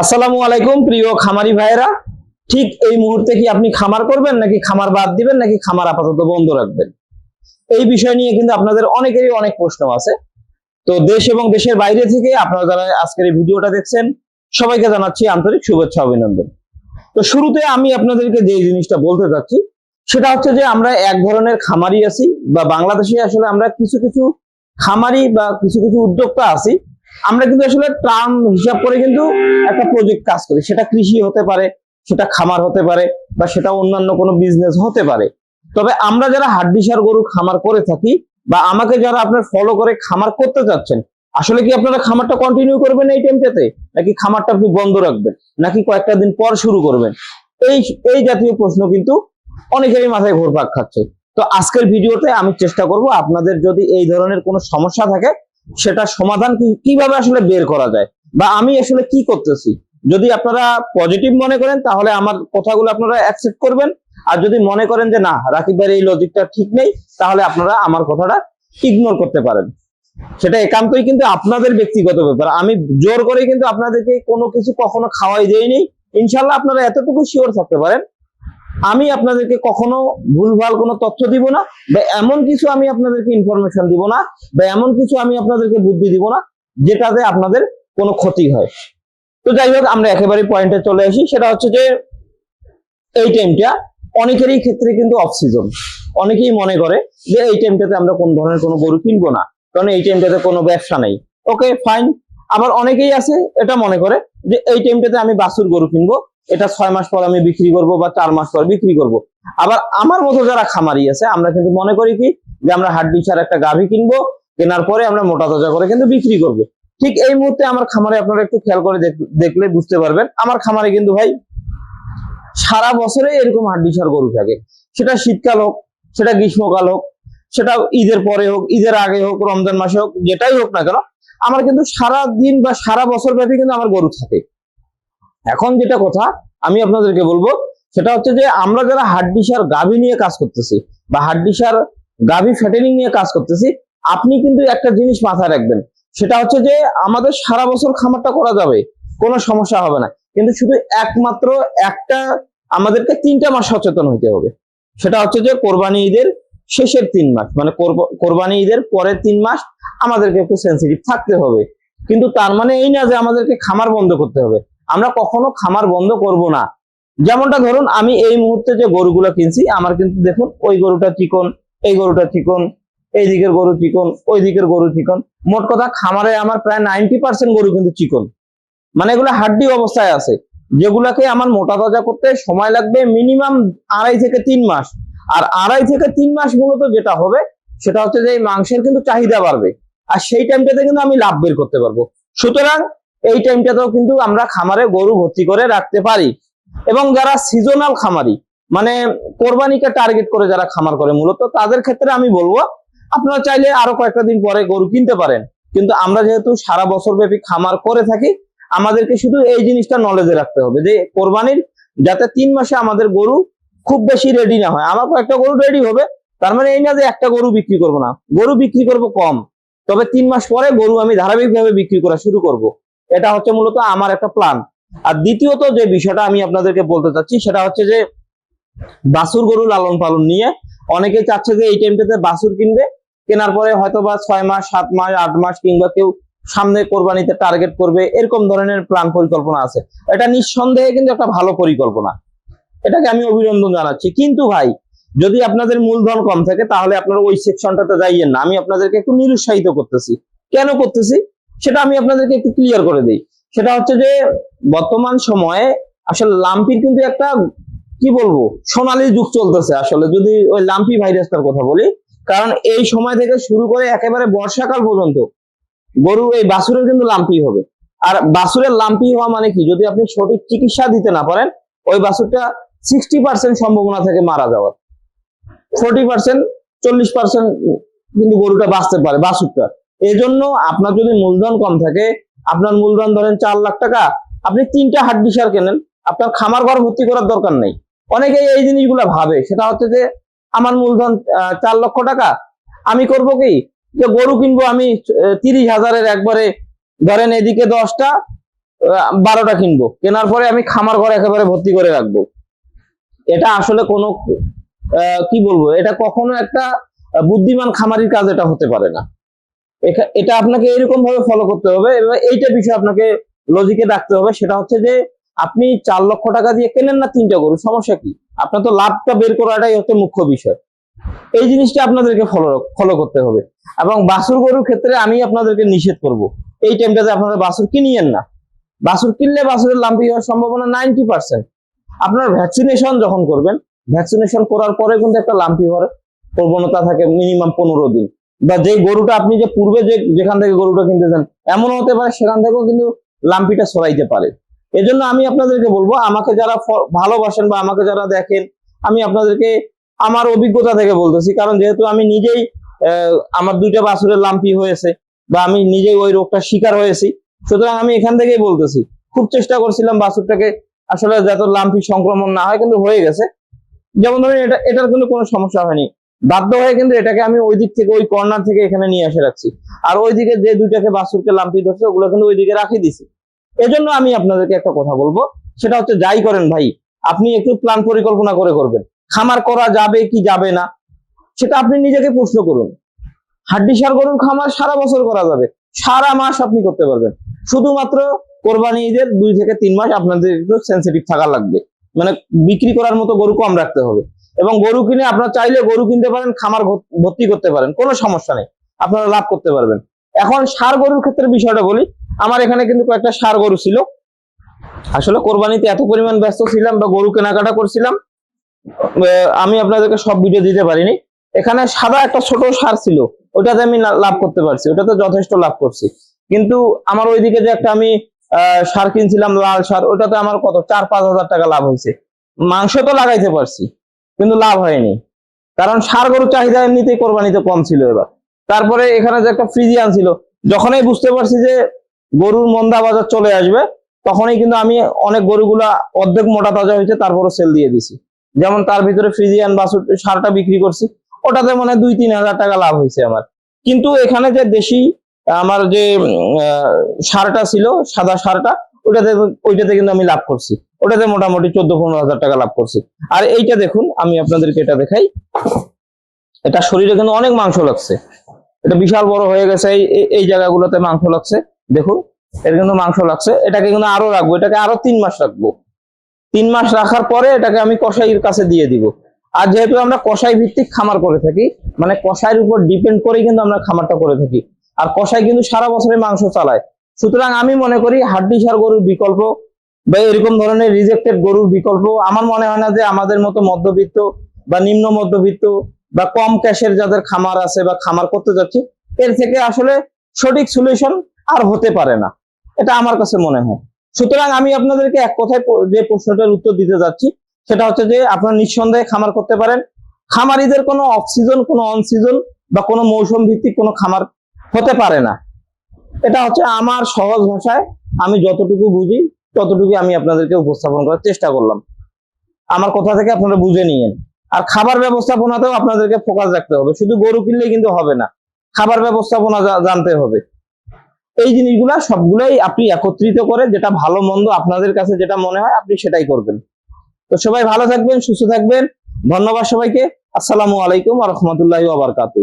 আসসালামু আলাইকুম, প্রিয় খামারি ভাইরা ঠিক এই মুহূর্তে কি আপনি খামার করবেন, নাকি খামার বাদ দিবেন, নাকি খামার আপাতত বন্ধ রাখবেন? এই বিষয় নিয়ে কিন্তু আপনাদের অনেকেরই অনেক প্রশ্ন আছে। তো দেশ এবং দেশের বাইরে থেকে আপনারা যারা আজকের এই ভিডিওটা দেখছেন, সবাইকে জানাচ্ছি আন্তরিক শুভেচ্ছা, অভিনন্দন। তো শুরুতে আমি আপনাদেরকে যে জিনিসটা বলতে চাচ্ছি, সেটা হচ্ছে যে আমরা এক ধরনের খামারি আছি, বা বাংলাদেশে আসলে আমরা কিছু কিছু খামারি বা কিছু কিছু উদ্যোক্তা আছি। আমরা কিন্তু আসলে ট্রাম হিসাব করে কিন্তু একটা প্রজেক্ট কাজ করি। সেটা কৃষি হতে পারে, সেটা খামার হতে পারে বা সেটা অন্যান্য কোনো বিজনেস হতে পারে। তবে আমরা যারা হাড্ডিসার গরু খামার করে থাকি বা আমাকে যারা আপনার ফলো করে খামার করতে চাচ্ছেন, আসলে কি আপনারা খামারটা কন্টিনিউ করবেন এই টাইমটাতে নাকি খামারটা আপনি বন্ধ রাখবেন? নাকি কয়েকটা দিন পর শুরু করবেন? এই এই জাতীয় প্রশ্ন কিন্তু অনেকেরই মাথায় ঘোরপাক খাচ্ছে। তো আজকের ভিডিওতে আমি চেষ্টা করব আপনাদের যদি এই ধরনের কোনো সমস্যা থাকে সেটা সমাধান কীভাবে আসলে বের করা যায়? বা আমি আসলে কি করতেছি? যদি আপনারা পজিটিভ মনে করেন, তাহলে আমার কথাগুলো আপনারা অ্যাকসেপ্ট করবেন। আর যদি মনে করেন যে, না, রাকিব ভাইয়ের এই লজিকটা ঠিক নেই, তাহলে আপনারা আমার কথাটা ইগনোর করতে পারেন। সেটা একান্তই কিন্তু আপনাদের ব্যক্তিগত ব্যাপার। আমি জোর করে কিন্তু আপনাদেরকে কোনো কিছু কখনো খাওয়াই দেইনি। ইনশাল্লাহ আপনারা এতটুকু শিওর থাকতে পারেন আমি আপনাদেরকে কখনো ভুলভাল কোনো তথ্য দিব না বা এমন কিছু আমি আপনাদেরকে ইনফরমেশন দিব না বা এমন কিছু আমি আপনাদেরকে বুদ্ধি দিব না যেটাতে আপনাদের কোনো ক্ষতি হয়। তো যাই হোক, আমরা একেবারে পয়েন্টে চলে আসি। সেটা হচ্ছে যে, এই টাইমটা অনেকেরই ক্ষেত্রে কিন্তু অফ সিজন অনেকেই মনে করে যে, এই টাইমটাতে আমরা কোন ধরনের কোনো গরু কিনবো না, কারণ এই টাইমটাতে কোনো ব্যবসা নেই। ওকে ফাইন আবার অনেকেই আছে, এটা মনে করে যে, এই টাইমটাতে আমি বাছুর গরু কিনবো। এটা ছয় মাস পর আমি বিক্রি করব বা চার মাস পর বিক্রি করব। আবার আমার মতো যারা খামারি আছে, আমরা কিন্তু মনে করি কি যে আমরা হাড্ডি ছাড়া একটা গাভী কিনবো, কেনার পরে আমরা মোটা তাজা করে কিন্তু বিক্রি করব। ঠিক এই মুহূর্তে আমার খামারে আপনারা একটু খেয়াল করে দেখলে বুঝতে পারবেন। আমার খামারে কিন্তু ভাই সারা বছরে এরকম হাড্ডি ছাড় গরু থাকে। সেটা শীতকাল হোক, সেটা গ্রীষ্মকাল হোক, সেটা ঈদের পরে হোক, ঈদের আগে হোক, রমজান মাসে হোক, যেটাই হোক না কেন, আমার কিন্তু সারা দিন বা সারা বছর ব্যাপী কিন্তু আমার গরু থাকে। এখন যেটা কথা, আমি আপনাদেরকে বলব, সেটা হচ্ছে যে আমরা যারা হাড্ডিসার গাভী নিয়ে কাজ করতেছি বা হাড্ডিসার গাভী ফ্যাটেনিং নিয়ে কাজ করতেছি, আপনি কিন্তু একটা জিনিস মাথায় রাখবেন। সেটা হচ্ছে যে আমাদের সারা বছর খামারটা করা যাবে, কোনো সমস্যা হবে না। কিন্তু শুধু একমাত্র একটা, আমাদেরকে তিনটা মাস সচেতন হতে হবে। সেটা হচ্ছে যে কোরবানি ঈদের শেষের তিন মাস মানে কোরব- কোরবানি ঈদের পরের তিন মাস আমাদেরকে একটু সেন্সিটিভ থাকতে হবে। কিন্তু তার মানে এই না যে আমাদেরকে খামার বন্ধ করতে হবে। আমরা কখনো খামার বন্ধ করব না। যেমনটা ধরুন, আমি এই মুহূর্তে যে গরুগুলো কিনছি, আমার কিন্তু দেখুন, ওই গরুটা চিকন, এই গরুটা চিকন, এই দিকের গরু চিকন, ওই দিকের গরু চিকন। মোট কথা, খামারে আমার প্রায় নাইনটি পার্সেন্ট গরু কিন্তু চিকন। মানে এগুলো হাড্ডি অবস্থায় আছে। যেগুলাকে আমার মোটা তাজা করতে সময় লাগবে মিনিমাম আড়াই থেকে তিন মাস। আর আড়াই থেকে তিন মাস মূলত যেটা হবে, সেটা হচ্ছে যে এই মাংসের কিন্তু চাহিদা বাড়বে। আর সেই টাইমটাতে কিন্তু আমি লাভ বের করতে পারব। সুতরাং এই টাইমটাতেও কিন্তু আমরা খামারে গরু ভর্তি করে রাখতে পারি। এবং যারা সিজনাল খামারি মানে কোরবানিকে টার্গেট করে যারা খামার করে মূলত, তাদের ক্ষেত্রে আমি বলব, আপনারা চাইলে আরও কয়েকটা দিন পরে গরু কিনতে পারেন। কিন্তু আমরা যেহেতু সারা বছর ব্যাপী খামার করে থাকি, আমাদেরকে শুধু এই জিনিসটা নলেজে রাখতে হবে যে কোরবানির যাতে তিন মাসে আমাদের গরু খুব বেশি রেডি না হয়। আমার কয়েকটা গরু রেডি হবে, তার মানে এই না যে একটা গরু বিক্রি করব না। গরু বিক্রি করব কম, তবে তিন মাস পরে গরু আমি ধারাবাহিকভাবে বিক্রি করা শুরু করব। এটা হচ্ছে মূলত আমার একটা প্ল্যান আর দ্বিতীয়ত যে বিষয়টা আমি আপনাদেরকে বলতে চাচ্ছি, সেটা হচ্ছে যে বাছুর গরু লালন পালন নিয়ে অনেকে চাচ্ছে যে এই টাইমটাতে বাছুর কিনবে, কেনার পরে হয়তো বা ছয় মাস, সাত মাস, আট মাস কিংবা কেউ সামনে কোরবানিতে টার্গেট করবে, এরকম ধরনের প্ল্যান পরিকল্পনা আছে। এটা নিঃসন্দেহে কিন্তু একটা ভালো পরিকল্পনা। এটাকে আমি অভিনন্দন জানাচ্ছি। কিন্তু ভাই, যদি আপনাদের মূলধন কম থাকে, তাহলে আপনারা ওই সেকশনটাতে যাইয়েন না। আমি আপনাদেরকে একটু নিরুৎসাহিত করতেছি। কেন করতেছি? সেটা আমি আপনাদেরকে একটু ক্লিয়ার করে দিই। সেটা হচ্ছে যে, বর্তমান সময়ে আসলে লাম্পির কিন্তু একটা, কি বলব, সোনালী যুগ চলতেছে আসলে, যদি ওই লাম্পি ভাইরাসটার কথা বলি। কারণ এই সময় থেকে শুরু করে একেবারে বর্ষাকাল পর্যন্ত গরু এই বাছুরের কিন্তু লাম্পি হবে। আর বাছুরের লাম্পি হওয়া মানে কি? যদি আপনি সঠিক চিকিৎসা দিতে না পারেন, ওই বাছুরটা সিক্সটি পার্সেন্ট সম্ভাবনা থেকে মারা যাওয়ার। ফোর্টি পার্সেন্ট চল্লিশ পার্সেন্ট কিন্তু গরুটা বাঁচতে পারে, বাছুরটা। এই জন্য আপনার যদি মূলধন কম থাকে, আপনার মূলধন ধরেন চার লাখ টাকা, আপনি তিনটা হাড্ডি সার কেনেন, আপনার খামার ঘর ভর্তি করার দরকার নেই। অনেকে এই জিনিসগুলো ভাবে, সেটা হচ্ছে যে আমার মূলধন চার লক্ষ টাকা, আমি করব কি? যে গরু কিনবো আমি তিরিশ হাজারের একবারে, ধরেন এদিকে দশটা বারোটা কিনবো। কেনার পরে আমি খামার ঘর একেবারে ভর্তি করে রাখব। এটা আসলে কোনো কি বলব? এটা কখনো একটা বুদ্ধিমান খামারির কাজ এটা হতে পারে না। এটা আপনাকে এরকম ভাবে ফলো করতে হবে এবার এইটা বিষয় আপনাকে লজিকে রাখতে হবে। সেটা হচ্ছে যে, আপনি চার লক্ষ টাকা দিয়ে কেনেন না তিনটা গরু? সমস্যা কি? আপনার তো লাভটা বের করাটাই হচ্ছে মুখ্য বিষয়। এই জিনিসটা আপনাদেরকে ফলো ফলো করতে হবে। এবং বাছুর গরুর ক্ষেত্রে আমি আপনাদেরকে নিষেধ করব। এই টাইমটাতে আপনারা বাছুর কিনিয়েন না। বাছুর কিনলে বাছুরের লাম্পি হওয়ার সম্ভাবনা নাইনটি পার্সেন্ট আপনার ভ্যাকসিনেশন যখন করবেন ভ্যাকসিনেশন করার পরে কিন্তু একটা লাম্পি হওয়ার প্রবণতা থাকে মিনিমাম পনেরো দিন। বা যে গরুটা আপনি যে পূর্বে যে যেখান থেকে গরুটা কিনতেছেন এমন হতে পারে সেখান থেকেও কিন্তু লাম্পিটা সরাইতে পারে। এজন্য আমি আপনাদেরকে বলব, আমাকে যারা ভালোবাসেন বা আমাকে যারা দেখেন, আমি আপনাদেরকে আমার অভিজ্ঞতা থেকে বলতেছি। কারণ যেহেতু আমি নিজেই আমার দুইটা বাছুরের লাম্পি হয়েছে বা আমি নিজেই ওই রোগটা শিকার হয়েছি, সুতরাং আমি এখান থেকেই বলতেছি, খুব চেষ্টা করছিলাম বাছুরটাকে আসলে যাতে লাম্পি সংক্রমণ না হয়, কিন্তু হয়ে গেছে। যেমন ধরেন এটা, এটার কিন্তু কোনো সমস্যা হয়নি। বাধ্য হয়ে কিন্তু এটাকে আমি ওই দিক থেকে, ওই কর্নার থেকে এখানে নিয়ে এসে রাখছি। আর ওইদিকে যে দুইটাকে বাছুরকে লাম্পি ধরছে, ওগুলো কিন্তু ওইদিকে রাখি দিছি। এজন্য আমি আপনাদেরকে একটা কথা বলব, সেটা হচ্ছে যাই করেন ভাই, আপনি একটু প্ল্যান পরিকল্পনা করে করবেন। খামার করা যাবে কি যাবে না, সেটা আপনি নিজেকে প্রশ্ন করুন। হাড্ডি সার গরুর খামার সারা বছর করা যাবে, সারা মাস আপনি করতে পারবেন। শুধুমাত্র কোরবানি ঈদের দুই থেকে তিন মাস আপনাদের একটু সেন্সিটিভ থাকা লাগবে। মানে বিক্রি করার মতো গরু কম রাখতে হবে। এবং গরু কিনে আপনারা চাইলে গরু কিনতে পারেন, খামার ভর্তি করতে পারেন, কোনো সমস্যা নেই। আপনারা লাভ করতে পারবেন। এখন সার গরুর ক্ষেত্রে বিষয়টা বলি, আমার এখানে কিন্তু কয়েকটা সার গরু ছিল। আসলে কোরবানিতে এত পরিমাণ ব্যস্ত ছিলাম বা গরু কেনাকাটা করছিলাম আমি আপনাদেরকে সব ভিডিও দিতে পারিনি। এখানে সাদা একটা ছোট সার ছিল, ওটাতে আমি লাভ করতে পারছি, ওটাতে যথেষ্ট লাভ করছি। কিন্তু আমার ওইদিকে যে একটা আমি সার কিনছিলাম, লাল সার, ওটাতে আমার কত চার পাঁচ হাজার টাকা লাভ হয়েছে। মাংস তো লাগাইতে পারছি কিন্তু লাভ হয়নি। কারণ সার গরুর চাহিদা এমনিতেই কোরবানিতে কম ছিল এবার। তারপরে এখানে যে একটা ফ্রিজিয়ান ছিল, যখনই বুঝতে পারছি যে গরুর মন্দা বাজার চলে আসবে, তখনই কিন্তু আমি অনেক গরুগুলা অর্ধেক মোটা তাজা হয়েছে তারপরে সেল দিয়ে দিছি। যেমন তার ভিতরে ফ্রিজিয়ান বাছুর সারটা বিক্রি করছি, ওটাতে মানে দুই তিন হাজার টাকা লাভ হয়েছে আমার। কিন্তু এখানে যে দেশি, আমার যে সারটা ছিল, সাদা সারটা ওটাতে ওইটাতে কিন্তু আমি লাভ করছি। ওটাতে মোটামুটি চোদ্দ পনেরো হাজার টাকা লাভ করছি। আর এইটা দেখুন, আমি আপনাদেরকে এটা দেখাই। এটা শরীরে কিন্তু অনেক মাংস লাগছে। এটা বিশাল বড় হয়ে গেছে এই, এই- জায়গাগুলোতে মাংস লাগছে। দেখুন, এর কিন্তু মাংস লাগছে। এটাকে কিন্তু আরও রাখব। এটাকে আরও তিন মাস রাখব। তিন মাস রাখার পরে এটাকে আমি কসাইয়ের কাছে দিয়ে দিব। আর যেহেতু আমরা কসাই ভিত্তিক খামার করে থাকি মানে কসাইয়ের উপর ডিপেন্ড করেই কিন্তু আমরা খামারটা করে থাকি। আর কসাই কিন্তু সারা বছরে মাংস চালায়। সুতরাং আমি মনে করি হাড্ডি সার গরুর বিকল্প বা এরকম ধরনের রিজেক্টেড গরুর বিকল্প, আমার মনে হয় না যে আমাদের মতো মধ্যবিত্ত বা নিম্ন মধ্যবিত্ত বা কম ক্যাশের যাদের খামার আছে বা খামার করতে যাচ্ছে, এর থেকে আসলে সঠিক সলিউশন আর হতে পারে না। এটা আমার কাছে মনে হয়। সুতরাং আমি আপনাদেরকে এক কথায় যে প্রশ্নটার উত্তর দিতে যাচ্ছি, সেটা হচ্ছে যে আপনারা নিঃসন্দেহে খামার করতে পারেন। খামারিদের কোনো অফ সিজন কোনো অন সিজন বা কোনো মৌসুম ভিত্তিক কোনো খামার হতে পারে না। এটা হচ্ছে আমার সহজ ভাষায় আমি যতটুকু বুঝি ততটুকু আমি আপনাদেরকে উপস্থাপন করার চেষ্টা করলাম। আমার কথা থেকে আপনারা বুঝে নিয়েন। আর খাবার ব্যবস্থাপনাতেও আপনাদেরকে ফোকাস রাখতে হবে। শুধু গরু কিনলেই কিন্তু হবে না, খাবার ব্যবস্থাপনা জানতে হবে। এই জিনিসগুলা সবগুলাই আপনি একত্রিত করে যেটা ভালো মন্দ আপনাদের কাছে যেটা মনে হয় আপনি সেটাই করবেন। তো সবাই ভালো থাকবেন, সুস্থ থাকবেন। ধন্যবাদ সবাইকে। আসসালামু আলাইকুম রহমতুল্লাহ আবরকাতু